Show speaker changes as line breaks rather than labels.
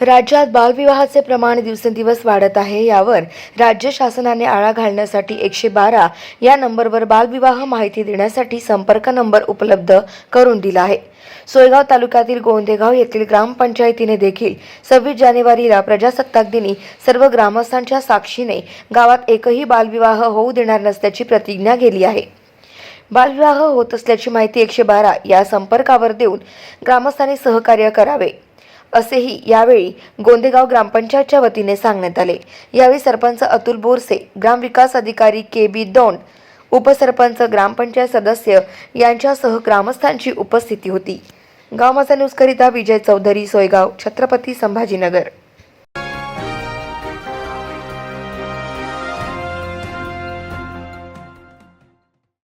राज्यात बालविवाहाचे प्रमाण दिवसेंदिवस वाढत आहे. यावर राज्य शासनाने आळा घालण्यासाठी एकशे बारा या नंबरवर बालविवाह माहिती देण्यासाठी संपर्क नंबर उपलब्ध करून दिला आहे. सोयगाव तालुक्यातील गोंदेगाव येथील ग्रामपंचायतीने देखील सव्वीस जानेवारीला प्रजासत्ताक दिनी सर्व ग्रामस्थांच्या साक्षीने गावात एकही बालविवाह होऊ देणार नसल्याची प्रतिज्ञा केली आहे. बालविवाह होत असल्याची माहिती एकशे बारा या संपर्कावर देऊन ग्रामस्थांनी सहकार्य करावे. असेही यावेळी गोंदेगाव ग्रामपंचायतच्या वतीने सांगण्यात आले. यावेळी सरपंच अतुल बोरसे ग्रामविकास अधिकारी के बी दोंड उपसरपंच ग्रामपंचायत सदस्य यांच्यासह ग्रामस्थांची उपस्थिती होती. गाव माझा न्यूजकरिता विजय चौधरी सोयगाव छत्रपती संभाजीनगर.